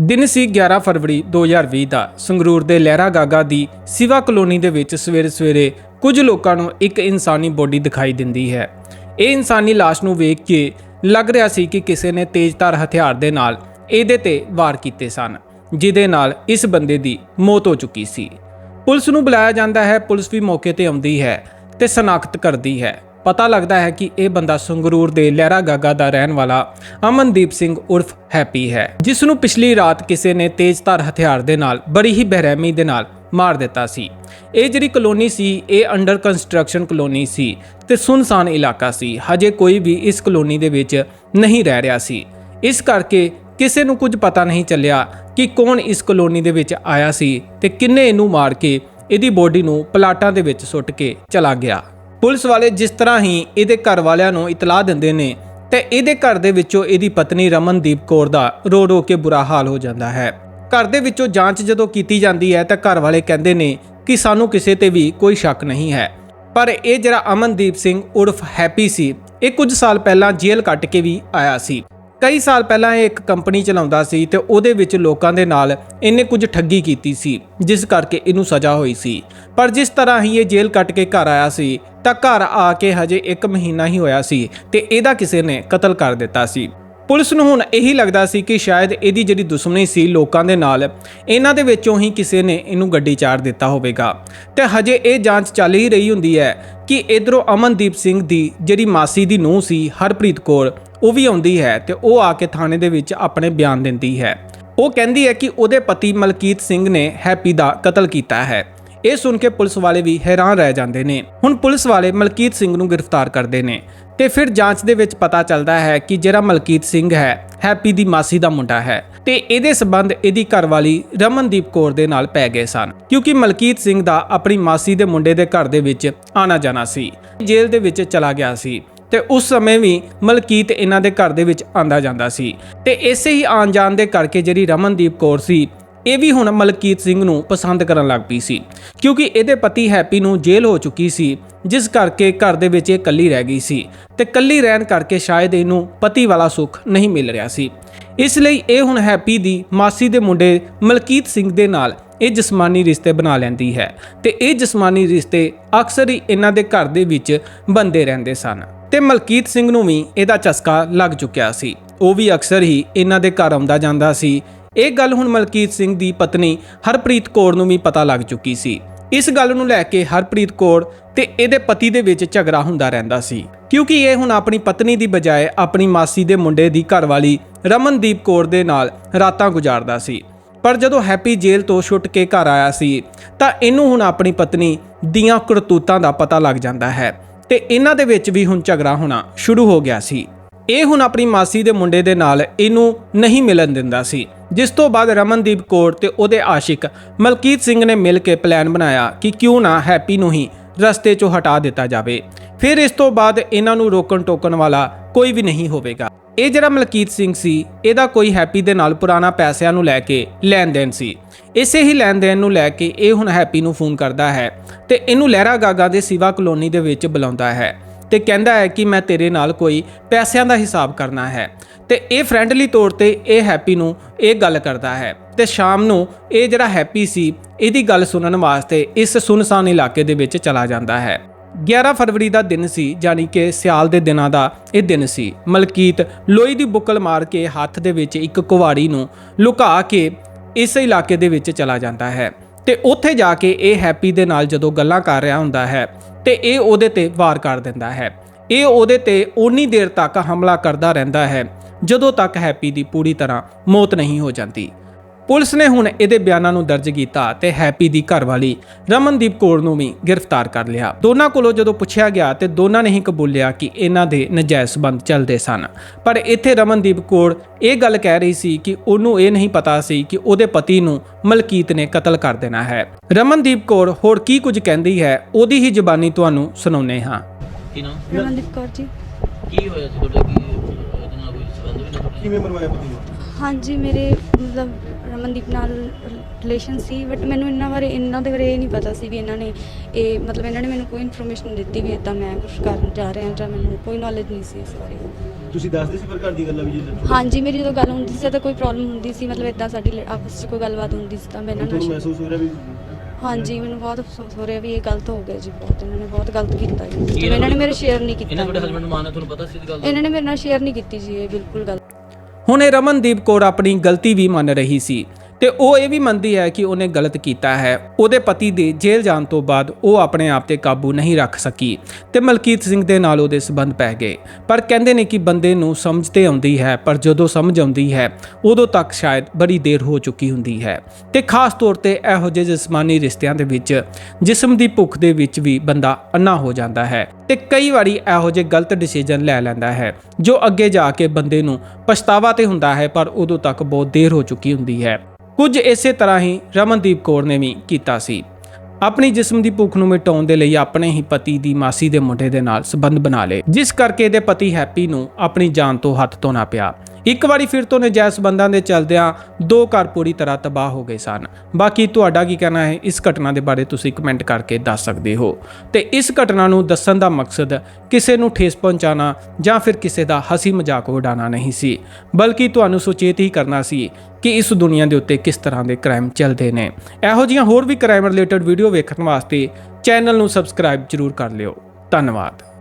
ਦਿਨ ਸੀ 11 ਫਰਵਰੀ 2020 ਦਾ। ਸੰਗਰੂਰ ਦੇ ਲਹਿਰਾ ਗਾਗਾ ਦੀ ਸਿਵਾ ਕਲੋਨੀ ਦੇ ਵਿੱਚ ਸਵੇਰੇ ਸਵੇਰੇ ਕੁਝ ਲੋਕਾਂ ਨੂੰ ਇੱਕ ਇਨਸਾਨੀ ਬੋਡੀ ਦਿਖਾਈ ਦਿੰਦੀ ਹੈ। ਇਹ ਇਨਸਾਨੀ ਲਾਸ਼ ਨੂੰ ਵੇਖ ਕੇ ਲੱਗ ਰਿਹਾ ਸੀ ਕਿ ਕਿਸੇ ਨੇ ਤੇਜ਼ਧਾਰ ਹਥਿਆਰ ਦੇ ਨਾਲ ਇਹਦੇ ਤੇ ਵਾਰ ਕੀਤੇ ਸਨ, ਜਿਹਦੇ ਨਾਲ ਇਸ ਬੰਦੇ ਦੀ ਮੌਤ ਹੋ ਚੁੱਕੀ ਸੀ। ਪੁਲਿਸ ਨੂੰ ਬੁਲਾਇਆ ਜਾਂਦਾ ਹੈ, ਪੁਲਿਸ ਵੀ ਮੌਕੇ ਤੇ ਆਉਂਦੀ ਹੈ ਤੇ ਸ਼ਨਾਖਤ ਕਰਦੀ ਹੈ। ਪਤਾ ਲੱਗਦਾ ਹੈ ਕਿ ਇਹ ਬੰਦਾ ਸੰਗਰੂਰ ਦੇ ਲਹਿਰਾ ਗਾਗਾ ਦਾ ਰਹਿਣ ਵਾਲਾ ਅਮਨਦੀਪ ਸਿੰਘ ਉਰਫ ਹੈਪੀ ਹੈ ਜਿਸ ਨੂੰ ਪਿਛਲੀ ਰਾਤ ਕਿਸੇ ਨੇ ਤੇਜ਼ਧਾਰ ਹਥਿਆਰ ਦੇ ਨਾਲ, ਬੜੀ ਹੀ ਬੇਰਹਿਮੀ ਦੇ ਨਾਲ ਮਾਰ ਦਿੱਤਾ ਸੀ। ਇਹ ਜਿਹੜੀ ਕਲੋਨੀ ਸੀ, ਇਹ ਅੰਡਰ ਕੰਸਟਰਕਸ਼ਨ ਕਲੋਨੀ ਸੀ ਤੇ ਸੁਨਸਾਨ ਇਲਾਕਾ ਸੀ। ਹਜੇ ਕੋਈ ਵੀ ਇਸ ਕਲੋਨੀ ਦੇ ਵਿੱਚ ਨਹੀਂ ਰਹਿ ਰਿਹਾ ਸੀ। ਇਸ ਕਰਕੇ ਕਿਸੇ ਨੂੰ ਕੁਝ ਪਤਾ ਨਹੀਂ ਚੱਲਿਆ ਕਿ ਕੌਣ ਇਸ ਕਲੋਨੀ ਦੇ ਵਿੱਚ ਆਇਆ ਸੀ ਤੇ ਕਿੰਨੇ ਇਹਨੂੰ ਮਾਰ ਕੇ ਇਹਦੀ ਬੋਡੀ ਨੂੰ ਪਲਾਟਾਂ ਦੇ ਵਿੱਚ ਸੁੱਟ ਕੇ ਚਲਾ ਗਿਆ। ਪੁਲਿਸ ਵਾਲੇ ਜਿਸ ਤਰ੍ਹਾਂ ਹੀ ਇਹਦੇ ਘਰ ਵਾਲਿਆਂ ਨੂੰ ਇਤਲਾਹ ਦਿੰਦੇ ਨੇ ਤੇ ਇਹਦੇ ਘਰ ਦੇ ਵਿੱਚੋਂ ਇਹਦੀ ਪਤਨੀ ਰਮਨਦੀਪ ਕੌਰ ਦਾ ਰੋ ਰੋ ਕੇ ਬੁਰਾ ਹਾਲ ਹੋ ਜਾਂਦਾ ਹੈ। ਘਰ ਦੇ ਵਿੱਚੋਂ ਜਾਂਚ ਜਦੋਂ ਕੀਤੀ ਜਾਂਦੀ ਹੈ ਤਾਂ ਘਰ ਵਾਲੇ ਕਹਿੰਦੇ ਨੇ ਕਿ ਸਾਨੂੰ ਕਿਸੇ ਤੇ ਵੀ ਕੋਈ ਸ਼ੱਕ ਨਹੀਂ ਹੈ। ਪਰ ਇਹ ਜਿਹੜਾ ਅਮਨਦੀਪ ਸਿੰਘ ਉਰਫ ਹੈਪੀ ਸੀ, ਇਹ ਕੁਝ ਸਾਲ ਪਹਿਲਾਂ ਜੇਲ੍ਹ ਕੱਟ ਕੇ ਵੀ ਆਇਆ ਸੀ। ਕਈ ਸਾਲ ਪਹਿਲਾਂ ਇਹ ਇੱਕ ਕੰਪਨੀ ਚਲਾਉਂਦਾ ਸੀ ਤੇ ਉਹਦੇ ਵਿੱਚ ਲੋਕਾਂ ਦੇ ਨਾਲ ਇਹਨੇ ਕੁਝ ਠੱਗੀ ਕੀਤੀ ਸੀ, ਜਿਸ ਕਰਕੇ ਇਹਨੂੰ ਸਜ਼ਾ ਹੋਈ ਸੀ। ਪਰ ਜਿਸ ਤਰ੍ਹਾਂ ਹੀ ਇਹ ਜੇਲ੍ਹ ਕੱਟ ਕੇ ਘਰ ਆਇਆ ਸੀ ਤਾਂ ਘਰ ਆ ਕੇ ਹਜੇ 1 ਮਹੀਨਾ ਹੀ ਹੋਇਆ ਸੀ ਤੇ ਇਹਦਾ ਕਿਸੇ ਨੇ ਕਤਲ ਕਰ ਦਿੱਤਾ ਸੀ। ਪੁਲਿਸ ਨੂੰ ਹੁਣ ਇਹੀ ਲੱਗਦਾ ਸੀ ਕਿ ਸ਼ਾਇਦ ਇਹਦੀ ਜਿਹੜੀ ਦੁਸ਼ਮਣੀ ਸੀ ਲੋਕਾਂ ਦੇ ਨਾਲ, ਇਹਨਾਂ ਦੇ ਵਿੱਚੋਂ ਹੀ ਕਿਸੇ ਨੇ ਇਹਨੂੰ ਗੱਡੀ ਚਾੜ ਦਿੱਤਾ ਹੋਵੇਗਾ। ਤੇ ਹਜੇ ਇਹ ਜਾਂਚ ਚੱਲ ਹੀ ਰਹੀ ਹੁੰਦੀ ਹੈ ਕਿ ਇਧਰੋਂ ਅਮਨਦੀਪ ਸਿੰਘ ਦੀ ਜਿਹੜੀ ਮਾਸੀ ਦੀ ਨੂੰਹ ਸੀ, ਹਰਪ੍ਰੀਤ ਕੌਰ, ਉਹ ਵੀ ਆਉਂਦੀ ਹੈ ਤੇ ਉਹ ਆ ਕੇ ਥਾਣੇ ਦੇ ਵਿੱਚ ਆਪਣੇ ਬਿਆਨ ਦਿੰਦੀ ਹੈ। ਉਹ ਕਹਿੰਦੀ ਹੈ ਕਿ ਉਹਦੇ ਪਤੀ ਮਲਕੀਤ ਸਿੰਘ ਨੇ ਹੈਪੀ ਦਾ ਕਤਲ ਕੀਤਾ ਹੈ। ਇਹ ਸੁਣ ਕੇ ਪੁਲਿਸ ਵਾਲੇ ਵੀ ਹੈਰਾਨ ਰਹਿ ਜਾਂਦੇ ਨੇ। ਹੁਣ ਪੁਲਿਸ ਵਾਲੇ ਮਲਕੀਤ ਸਿੰਘ ਨੂੰ ਗ੍ਰਿਫਤਾਰ ਕਰਦੇ ਨੇ ਤੇ ਫਿਰ ਜਾਂਚ ਦੇ ਵਿੱਚ ਪਤਾ ਚੱਲਦਾ ਹੈ ਕਿ ਜਿਹੜਾ ਮਲਕੀਤ ਸਿੰਘ ਹੈ, ਹੈਪੀ ਦੀ ਮਾਸੀ ਦਾ ਮੁੰਡਾ ਹੈ ਤੇ ਇਹਦੇ ਸਬੰਧ ਇਹਦੀ ਘਰਵਾਲੀ ਰਮਨਦੀਪ ਕੌਰ ਦੇ ਨਾਲ ਪੈ ਗਏ ਸਨ ਕਿਉਂਕਿ ਮਲਕੀਤ ਸਿੰਘ ਦਾ ਆਪਣੀ ਮਾਸੀ ਦੇ ਮੁੰਡੇ ਦੇ ਘਰ ਦੇ ਵਿੱਚ ਆਣਾ ਜਾਣਾ ਸੀ, ਜੇਲ੍ਹ ਦੇ ਵਿੱਚ ਚਲਾ ਗਿਆ ਸੀ ਤੇ ਉਸ ਸਮੇਂ ਵੀ ਮਲਕੀਤ ਇਹਨਾਂ ਦੇ ਘਰ ਦੇ ਵਿੱਚ ਆਂਦਾ ਜਾਂਦਾ ਸੀ ਤੇ ਇਸੇ ਹੀ ਆਣ ਜਾਣ ਦੇ ਕਰਕੇ ਜਿਹੜੀ ਰਮਨਦੀਪ ਕੌਰ ਸੀ ਇਹ ਵੀ ਹੁਣ ਮਲਕੀਤ ਸਿੰਘ ਨੂੰ ਪਸੰਦ ਕਰਨ ਲੱਗ ਪਈ ਸੀ, ਕਿਉਂਕਿ ਇਹਦੇ ਪਤੀ ਹੈਪੀ ਨੂੰ ਜੇਲ੍ਹ ਹੋ ਚੁੱਕੀ ਸੀ, ਜਿਸ ਕਰਕੇ ਘਰ ਦੇ ਵਿੱਚ ਇਹ ਇਕੱਲੀ ਰਹਿ ਗਈ ਸੀ ਤੇ ਇਕੱਲੀ ਰਹਿਣ ਕਰਕੇ ਸ਼ਾਇਦ ਇਹਨੂੰ ਪਤੀ ਵਾਲਾ ਸੁੱਖ ਨਹੀਂ ਮਿਲ ਰਿਹਾ ਸੀ। ਇਸ ਲਈ ਇਹ ਹੁਣ ਹੈਪੀ ਦੀ ਮਾਸੀ ਦੇ ਮੁੰਡੇ ਮਲਕੀਤ ਸਿੰਘ ਦੇ ਨਾਲ ਇਹ ਜਿਸਮਾਨੀ ਰਿਸ਼ਤੇ ਬਣਾ ਲੈਂਦੀ ਹੈ ਤੇ ਇਹ ਜਿਸਮਾਨੀ ਰਿਸ਼ਤੇ ਅਕਸਰ ਹੀ ਇਹਨਾਂ ਦੇ ਘਰ ਦੇ ਵਿੱਚ ਬੰਦੇ ਰਹਿੰਦੇ ਸਨ ਤੇ ਮਲਕੀਤ ਸਿੰਘ ਨੂੰ ਵੀ ਇਹਦਾ ਚਸਕਾ ਲੱਗ ਚੁੱਕਿਆ ਸੀ। ਉਹ ਵੀ ਅਕਸਰ ਹੀ ਇਹਨਾਂ ਦੇ ਘਰ ਆਉਂਦਾ ਜਾਂਦਾ ਸੀ ਇਹ ਗੱਲ ਹੁਣ ਮਲਕੀਤ ਸਿੰਘ ਦੀ ਪਤਨੀ ਹਰਪ੍ਰੀਤ ਕੌਰ ਨੂੰ ਵੀ ਪਤਾ ਲੱਗ ਚੁੱਕੀ ਸੀ। ਇਸ ਗੱਲ ਨੂੰ ਲੈ ਕੇ ਹਰਪ੍ਰੀਤ ਕੌਰ ਤੇ ਇਹਦੇ ਪਤੀ ਦੇ ਵਿੱਚ ਝਗੜਾ ਹੁੰਦਾ ਰਹਿੰਦਾ ਸੀ। ਕਿਉਂਕਿ ਇਹ ਹੁਣ ਆਪਣੀ ਪਤਨੀ ਦੀ ਬਜਾਏ ਆਪਣੀ ਮਾਸੀ ਦੇ ਮੁੰਡੇ ਦੀ ਘਰਵਾਲੀ ਰਮਨਦੀਪ ਕੌਰ ਦੇ ਨਾਲ ਰਾਤਾਂ ਗੁਜ਼ਾਰਦਾ ਸੀ। ਪਰ ਜਦੋਂ ਹੈਪੀ ਜੇਲ੍ਹ ਤੋਂ ਛੁੱਟ ਕੇ ਘਰ ਆਇਆ ਸੀ, ਤਾਂ ਇਹਨੂੰ ਹੁਣ ਆਪਣੀ ਪਤਨੀ ਦੀਆਂ ਕਰਤੂਤਾਂ ਦਾ ਪਤਾ ਲੱਗ ਜਾਂਦਾ ਹੈ ਤੇ ਇਹਨਾਂ ਦੇ ਵਿੱਚ ਵੀ ਹੁਣ ਝਗੜਾ ਹੋਣਾ ਸ਼ੁਰੂ ਹੋ ਗਿਆ ਸੀ। ਇਹ ਹੁਣ ਆਪਣੀ ਮਾਸੀ ਦੇ ਮੁੰਡੇ ਦੇ ਨਾਲ ਇਹਨੂੰ ਨਹੀਂ ਮਿਲਣ ਦਿੰਦਾ ਸੀ। ਜਿਸ ਤੋਂ ਬਾਅਦ ਰਮਨਦੀਪ ਕੌਰ ਤੇ ਉਹਦੇ ਆਸ਼ਿਕ ਮਲਕੀਤ ਸਿੰਘ ਨੇ ਮਿਲ ਕੇ ਪਲਾਨ ਬਣਾਇਆ ਕਿ ਕਿਉਂ ਨਾ ਹੈਪੀ ਨੂੰ ਹੀ ਰਸਤੇ 'ਚੋਂ ਹਟਾ ਦਿੱਤਾ ਜਾਵੇ। ਫਿਰ ਇਸ ਤੋਂ ਬਾਅਦ ਇਹਨਾਂ ਨੂੰ ਰੋਕਣ ਟੋਕਣ ਵਾਲਾ ਕੋਈ ਵੀ ਨਹੀਂ ਹੋਵੇਗਾ। ਇਹ ਜਿਹੜਾ ਮਲਕੀਤ ਸਿੰਘ ਸੀ, ਇਹਦਾ ਕੋਈ ਹੈਪੀ ਦੇ ਨਾਲ ਪੁਰਾਣਾ ਪੈਸਿਆਂ ਨੂੰ ਲੈ ਕੇ ਲੈਣ ਦੇਣ ਸੀ। ਇਸੇ ਹੀ ਲੈਣ ਦੇਣ ਨੂੰ ਲੈ ਕੇ ਇਹ ਹੁਣ ਹੈਪੀ ਨੂੰ ਫੋਨ ਕਰਦਾ ਹੈ ਤੇ ਇਹਨੂੰ ਲਹਿਰਾ ਗਾਗਾ ਦੇ ਸਿਵਾ ਕਲੋਨੀ ਦੇ ਵਿੱਚ ਬੁਲਾਉਂਦਾ ਹੈ। ਤੇ ਕਹਿੰਦਾ ਹੈ ਕਿ ਮੈਂ ਤੇਰੇ ਨਾਲ ਕੋਈ ਪੈਸਿਆਂ ਦਾ ਹਿਸਾਬ ਕਰਨਾ ਹੈ। ਤੇ ਇਹ ਫ੍ਰੈਂਡਲੀ ਤੌਰ ਤੇ ਇਹ ਹੈਪੀ ਨੂੰ ਇਹ ਗੱਲ ਕਰਦਾ ਹੈ। ਤੇ ਸ਼ਾਮ ਨੂੰ ਇਹ ਜਿਹੜਾ ਹੈਪੀ ਸੀ, ਇਹਦੀ ਗੱਲ ਸੁਣਨ ਵਾਸਤੇ ਇਸ ਸੁਨਸਾਨ ਇਲਾਕੇ ਦੇ ਵਿੱਚ ਚਲਾ ਜਾਂਦਾ ਹੈ। 11 ਫਰਵਰੀ ਦਾ ਦਿਨ ਸੀ ਜਾਨੀ ਕਿ ਸਿਆਲ ਦੇ ਦਿਨਾਂ ਦਾ ਇਹ ਦਿਨ ਸੀ। ਮਲਕੀਤ ਲੋਹੀ ਦੀ ਬੁੱਕਲ ਮਾਰ ਕੇ ਹੱਥ ਦੇ ਵਿੱਚ ਇੱਕ ਕੁਵਾੜੀ ਨੂੰ ਲੁਕਾ ਕੇ ਇਸ ਇਲਾਕੇ ਦੇ ਵਿੱਚ ਚਲਾ ਜਾਂਦਾ ਹੈ। ਤੇ ਉੱਥੇ ਜਾ ਕੇ ਇਹ ਹੈਪੀ ਦੇ ਨਾਲ ਜਦੋਂ ਗੱਲਾਂ ਕਰ ਰਿਹਾ ਹੁੰਦਾ ਹੈ ਤੇ ਇਹ ਉਹਦੇ ਤੇ ਵਾਰ ਕਰ ਦਿੰਦਾ ਹੈ। ਇਹ ਉਹਦੇ ਤੇ ਓਨੀ ਦੇਰ ਤੱਕ ਹਮਲਾ ਕਰਦਾ ਰਹਿੰਦਾ ਹੈ, ਜਦੋਂ ਤੱਕ ਹੈਪੀ ਦੀ ਪੂਰੀ ਤਰ੍ਹਾਂ ਮੌਤ ਨਹੀਂ ਹੋ ਜਾਂਦੀ। ਪੁਲਿਸ ਨੇ ਹੁਣ ਇਹਦੇ ਬਿਆਨਾਂ ਨੂੰ ਦਰਜ ਕੀਤਾ ਤੇ ਹੈਪੀ ਦੀ ਘਰਵਾਲੀ ਰਮਨਦੀਪ ਕੌਰ ਨੂੰ ਵੀ ਗ੍ਰਿਫਤਾਰ ਕਰ ਲਿਆ। ਦੋਨਾਂ ਕੋਲੋਂ ਜਦੋਂ ਪੁੱਛਿਆ ਗਿਆ ਤੇ ਦੋਨਾਂ ਨੇ ਹੀ ਕਬੂਲਿਆ ਕਿ ਇਹਨਾਂ ਦੇ ਨਜਾਇਜ਼ ਸਬੰਧ ਚੱਲਦੇ ਸਨ। ਪਰ ਇੱਥੇ ਰਮਨਦੀਪ ਕੌਰ ਇਹ ਗੱਲ ਕਹਿ ਰਹੀ ਸੀ ਕਿ ਉਹਨੂੰ ਇਹ ਨਹੀਂ ਪਤਾ ਸੀ ਕਿ ਉਹਦੇ ਪਤੀ ਨੂੰ ਮਲਕੀਤ ਨੇ ਕਤਲ ਕਰ ਦੇਣਾ ਹੈ। ਰਮਨਦੀਪ ਕੌਰ ਹੋਰ ਕੀ ਕੁਝ ਕਹਿੰਦੀ ਹੈ ਉਹਦੀ ਹੀ ਜ਼ੁਬਾਨੀ ਤੁਹਾਨੂੰ ਸੁਣਾਉਂਦੇ ਹਾਂ। ਕੀ ਨਾਮ? ਰਮਨਦੀਪ ਕੌਰ ਜੀ। ਕੀ ਹੋਇਆ ਸੀ ਤੁਹਾਡਾ? ਕੀ ਇਹਦੇ ਨਾਲ ਕੋਈ ਸੰਬੰਧ ਵੀ ਨਾ ਤੁਹਾਡਾ? ਕਿਵੇਂ ਮਰਵਾਇਆ ਪਤੀ ਨੂੰ? ਹਾਂਜੀ ਮੇਰੇ ਮਤਲਬ ਰਮਨਦੀਪ ਨਾਲ ਰਿਲੇਸ਼ਨ ਸੀ ਬਟ ਮੈਨੂੰ ਇਹਨਾਂ ਬਾਰੇ ਇਹਨਾਂ ਦੇ ਬਾਰੇ ਇਹ ਨਹੀਂ ਪਤਾ ਸੀ ਵੀ ਇਹਨਾਂ ਨੇ ਇਹ ਮਤਲਬ ਇਹਨਾਂ ਨੇ ਮੈਨੂੰ ਕੋਈ ਇਨਫੋਰਮੇਸ਼ਨ ਦਿੱਤੀ ਵੀ ਇਦਾਂ ਮੈਂ ਕੁਝ ਕਰਨ ਜਾ ਰਿਹਾ ਜਾਂ ਮੈਨੂੰ ਕੋਈ ਨੌਲੇਜ ਨਹੀਂ ਸੀ ਇਸ ਬਾਰੇ। ਤੁਸੀਂ ਦੱਸਦੇ ਸੀ ਪਰ ਘਰ ਦੀ ਗੱਲਾਂ ਵੀ ਜੇ ਹਾਂਜੀ ਮੇਰੀ ਜਦੋਂ ਗੱਲ ਹੁੰਦੀ ਸੀ ਤਾਂ ਕੋਈ ਪ੍ਰੋਬਲਮ ਹੁੰਦੀ ਸੀ ਮਤਲਬ ਇਦਾਂ ਸਾਡੀ ਲ- ਆਪਸ 'ਚ ਕੋਈ ਗੱਲਬਾਤ ਹੁੰਦੀ ਸੀ ਤਾਂ ਮੈਂ ਇਹਨਾਂ ਤੁਹਾਨੂੰ ਨੂੰ ਮਹਿਸੂਸ ਹੋ ਰਿਹਾ ਵੀ ਹਾਂਜੀ ਮੈਨੂੰ ਬਹੁਤ ਅਫਸੋਸ ਹੋ ਰਿਹਾ ਵੀ ਇਹ ਗਲਤ ਹੋ ਗਿਆ ਜੀ ਬਹੁਤ ਇਹਨਾਂ ਨੇ ਬਹੁਤ ਗਲਤ ਕੀਤਾ ਜੀ। ਇਹਨਾਂ ਨੇ ਮੇਰੇ ਸ਼ੇਅਰ ਨਹੀਂ ਕੀਤਾ ਇਹਨਾਂ ਤੁਹਾਡੇ ਹਸਬੰਡ ਮਾਨ ਹੈ ਤੁਹਾਨੂੰ ਪਤਾ ਸੀ ਇਸ ਗੱਲ ਦਾ? ਇਹਨਾਂ ਨੇ ਮੇਰੇ ਨਾਲ ਸ਼ੇਅਰ ਨਹੀਂ ਕੀਤੀ ਜੀ ਇਹ ਬਿਲਕੁਲ ਗਲਤ। ਹੁਣ ਇਹ ਰਮਨਦੀਪ ਕੌਰ ਆਪਣੀ ਗਲਤੀ ਵੀ ਮੰਨ ਰਹੀ ਸੀ। ਤੇ ਉਹ ਇਹ ਵੀ ਮੰਨਦੀ ਹੈ ਕਿ ਉਹਨੇ ਗਲਤ ਕੀਤਾ ਹੈ। ਉਹਦੇ ਪਤੀ ਦੇ ਜੇਲ੍ਹ ਜਾਣ ਤੋਂ ਬਾਅਦ ਉਹ ਆਪਣੇ ਆਪ ਤੇ ਕਾਬੂ ਨਹੀਂ ਰੱਖ ਸਕੀ ਤੇ ਮਲਕੀਤ ਸਿੰਘ ਦੇ ਨਾਲ ਉਹਦੇ ਸਬੰਧ ਪੈ ਗਏ। ਪਰ ਕਹਿੰਦੇ ਨੇ ਕਿ ਬੰਦੇ ਨੂੰ ਸਮਝ ਤੇ ਆਉਂਦੀ ਹੈ, ਪਰ ਜਦੋਂ ਸਮਝ ਆਉਂਦੀ ਹੈ, ਉਦੋਂ ਤੱਕ ਸ਼ਾਇਦ ਬੜੀ ਦੇਰ ਹੋ ਚੁੱਕੀ ਹੁੰਦੀ ਹੈ। ਤੇ ਖਾਸ ਤੌਰ ਤੇ ਇਹੋ ਜਿਹੇ ਜਿਸਮਾਨੀ ਰਿਸ਼ਤਿਆਂ ਦੇ ਵਿੱਚ ਜਿਸਮ ਦੀ ਭੁੱਖ ਦੇ ਵਿੱਚ ਵੀ ਬੰਦਾ ਅੰਨਾ ਹੋ ਜਾਂਦਾ ਹੈ ਤੇ ਕਈ ਵਾਰੀ ਇਹੋ ਜਿਹੇ ਗਲਤ ਡਿਸੀਜਨ ਲੈ ਲੈਂਦਾ ਹੈ, ਜੋ ਅੱਗੇ ਜਾ ਕੇ ਬੰਦੇ ਨੂੰ ਪਛਤਾਵਾ ਤੇ ਹੁੰਦਾ ਹੈ, ਪਰ ਉਦੋਂ ਤੱਕ ਬਹੁਤ ਦੇਰ ਹੋ ਚੁੱਕੀ ਹੁੰਦੀ ਹੈ। ਕੁਝ ਇਸੇ ਤਰ੍ਹਾਂ ਹੀ ਰਮਨਦੀਪ ਕੌਰ ਨੇ ਵੀ ਕੀਤਾ ਸੀ। ਆਪਣੀ ਜਿਸਮ ਦੀ ਭੁੱਖ ਨੂੰ ਮਿਟਾਉਣ ਦੇ ਲਈ ਆਪਣੇ ਹੀ ਪਤੀ ਦੀ ਮਾਸੀ ਦੇ ਮੁੰਡੇ ਦੇ ਨਾਲ ਸੰਬੰਧ ਬਣਾ ਲਏ, ਜਿਸ ਕਰਕੇ ਇਹਦੇ ਪਤੀ ਹੈਪੀ ਨੂੰ ਆਪਣੀ ਜਾਨ ਤੋਂ ਹੱਥ ਧੋਣਾ ਪਿਆ। ਇੱਕ ਵਾਰੀ ਫਿਰ ਤੋਂ ਨਜਾਇਜ਼ ਸੰਬੰਧਾਂ ਦੇ ਚਲਦਿਆਂ ਦੋ ਘਰ ਪੂਰੀ ਤਰ੍ਹਾਂ ਤਬਾਹ ਹੋ ਗਏ ਸਨ। ਬਾਕੀ ਤੁਹਾਡਾ ਕੀ ਕਹਿਣਾ ਹੈ? ਇਸ ਘਟਨਾ ਦੇ ਬਾਰੇ ਤੁਸੀਂ ਕਮੈਂਟ ਕਰਕੇ ਦੱਸ ਸਕਦੇ ਹੋ। ਤੇ ਇਸ ਘਟਨਾ ਨੂੰ ਦੱਸਣ ਦਾ ਮਕਸਦ ਕਿਸੇ ਨੂੰ ਠੇਸ ਪਹੁੰਚਾਉਣਾ ਜਾਂ ਫਿਰ ਕਿਸੇ ਦਾ ਹਸੀ ਮਜ਼ਾਕ ਉਡਾਉਣਾ ਨਹੀਂ ਸੀ। ਬਲਕਿ ਤੁਹਾਨੂੰ ਸੁਚੇਤ ਹੀ ਕਰਨਾ ਸੀ ਕਿ ਇਸ ਦੁਨੀਆ ਦੇ ਉੱਤੇ ਕਿਸ ਤਰ੍ਹਾਂ ਦੇ ਕ੍ਰਾਈਮ ਚੱਲਦੇ ਨੇ। ਇਹੋ ਜਿਹੀਆਂ ਹੋਰ ਵੀ ਕ੍ਰਾਈਮ ਰਿਲੇਟਡ ਵੀਡੀਓ ਵੇਖਣ ਵਾਸਤੇ ਚੈਨਲ ਨੂੰ ਸਬਸਕ੍ਰਾਈਬ ਜ਼ਰੂਰ ਕਰ ਲਿਓ। ਧੰਨਵਾਦ।